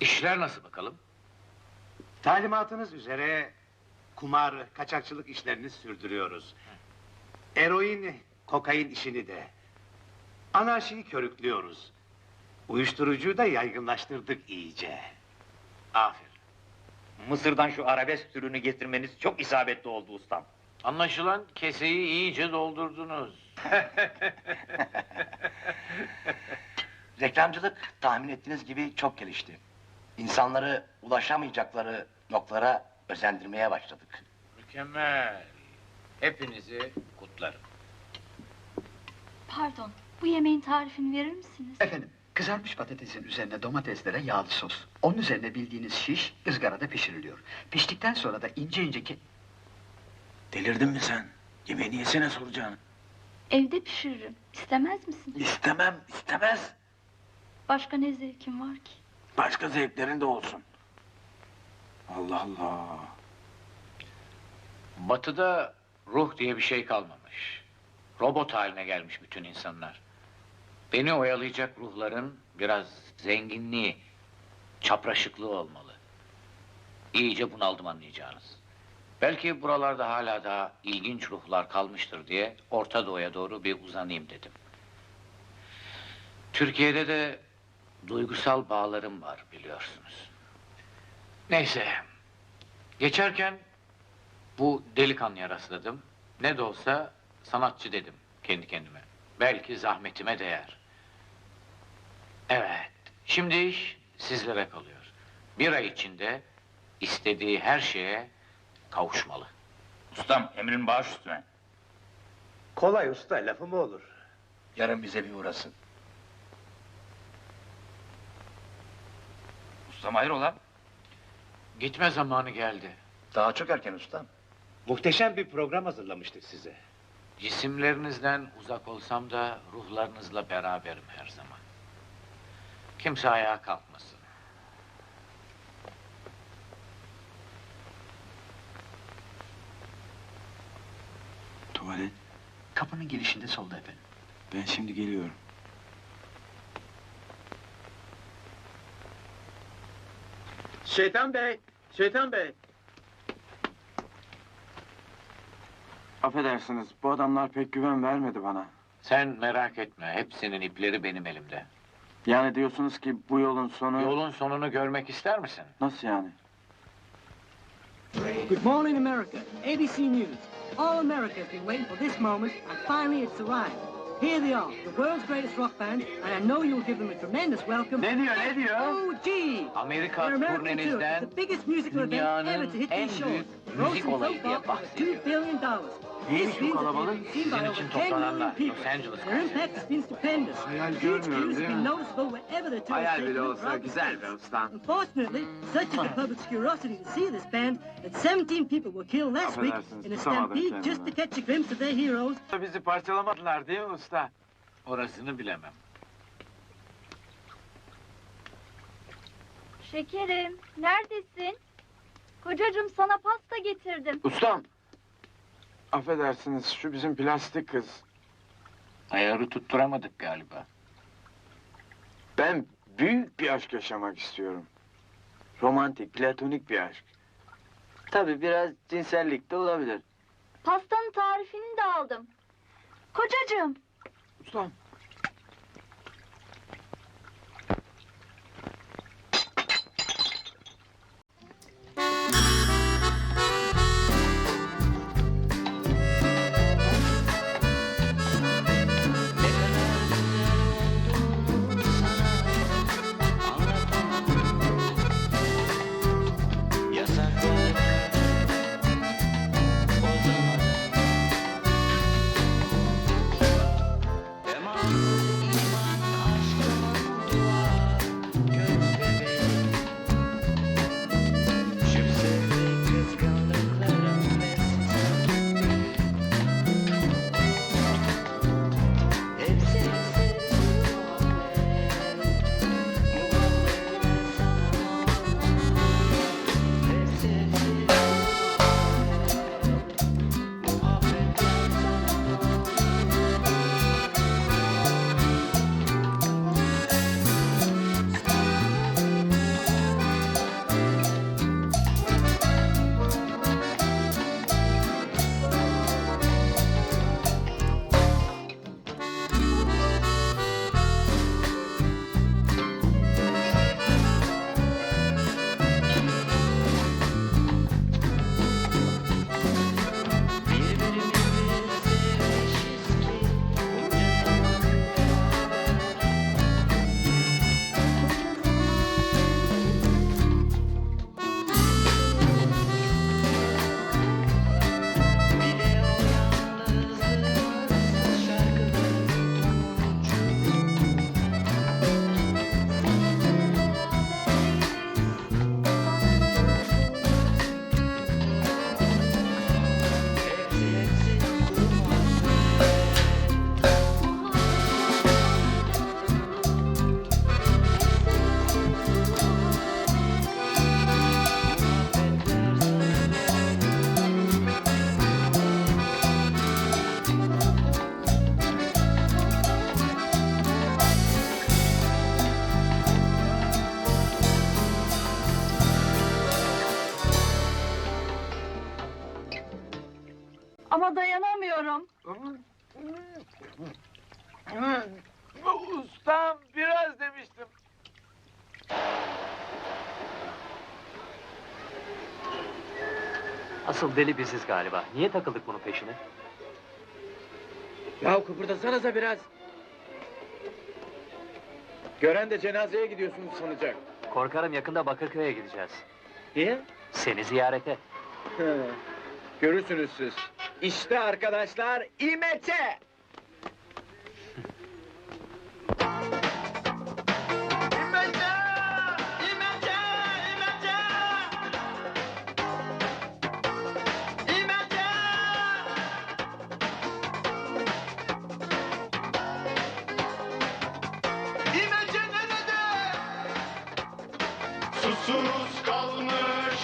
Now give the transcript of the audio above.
İşler nasıl bakalım? Talimatınız üzere kumar, kaçakçılık işlerini sürdürüyoruz. Eroin, kokain işini de. Anarşiyi körüklüyoruz. Uyuşturucuyu da yaygınlaştırdık iyice. Aferin. Mısır'dan şu arabesk türünü getirmeniz çok isabetli oldu ustam. Anlaşılan keseyi iyice doldurdunuz. Reklamcılık tahmin ettiğiniz gibi çok gelişti. İnsanları ulaşamayacakları noktalara özendirmeye başladık. Mükemmel. Hepinizi kutlarım. Pardon, bu yemeğin tarifini verir misiniz? Efendim, kızarmış patatesin üzerine domateslere yağlı sos. Onun üzerine bildiğiniz şiş ızgarada pişiriliyor. Piştikten sonra da ince ince ke... Delirdin mi sen? Yemeğini yesene soracağını. Evde pişiririm. İstemez misiniz? İstemem, istemez. Başka ne zevkim var ki? Başka zevklerin de olsun. Allah Allah. Batı'da ruh diye bir şey kalmamış. Robot haline gelmiş bütün insanlar. Beni oyalayacak ruhların biraz zenginliği, çapraşıklığı olmalı. İyice bunaldım anlayacağınız. Belki buralarda hala daha ilginç ruhlar kalmıştır diye Orta Doğu'ya doğru bir uzanayım dedim. Türkiye'de de duygusal bağlarım var biliyorsunuz. Neyse, geçerken bu delikanlıya rastladım. Ne de olsa sanatçı dedim kendi kendime. Belki zahmetime değer. Evet, şimdi iş sizlere kalıyor. Bir ay içinde istediği her şeye kavuşmalı. Ustam emrin baş üstüne. Kolay usta, lafı mı olur? Yarın bize bir uğrasın. Ustam hayrola? Gitme zamanı geldi. Daha çok erken ustam. Muhteşem bir program hazırlamıştık size. Cisimlerinizden uzak olsam da ruhlarınızla beraberim her zaman. Kimse ayağa kalkmasın. Tuvalet. Kapının girişinde solda efendim. Ben şimdi geliyorum. Şeytan Bey, Şeytan Bey. Affedersiniz, bu adamlar pek güven vermedi bana. Sen merak etme, hepsinin ipleri benim elimde. Yani diyorsunuz ki bu yolun sonu... Yolun sonunu görmek ister misin? Nasıl yani? Good morning, America. ABC News. All America has been waiting for this moment, and finally it's arrived. Here they are, the world's greatest rock band, and I know you'll give them a tremendous welcome. Ne diyor, ne diyor? Oh, gee! Amerika Their American tour turnenizden is the biggest musical event ever to hit en these shores. büyük Grossing müzik so olayı diye far bahsediyor. $2 billion. Neymiş This bu kalabalık? Sizin için 10 million toplananlar. Los Angeles. Hayal görmüyorum, değil mi? Hayal bile olsa güzel be ustam. Unfortunately, such is the public's curiosity to see this band that 17 people were killed last week in a stampede just to catch a glimpse of their heroes. Bizi parçalamadılar değil mi usta? Orasını bilemem. Şekerim, neredesin? Kocacığım sana pasta getirdim. Ustam! Affedersiniz, şu bizim plastik kız. Ayarı tutturamadık galiba. Ben büyük bir aşk yaşamak istiyorum. Romantik, platonik bir aşk. Tabii biraz cinsellik de olabilir. Pastanın tarifini de aldım. Kocacığım, Ustam. Kocacığım. Ustam biraz demiştim. Asıl deli biziz galiba. Niye takıldık bunun peşine? Ya kıpırdasanıza biraz. Gören de cenazeye gidiyorsunuz sanacak. Korkarım yakında Bakırköy'e gideceğiz. Niye? Seni ziyarete. Görürsünüz siz. İşte arkadaşlar İmeçe. İmeçe! İmeçe! İmeçe! İmeçe! İmece nerede? Susuz kalmış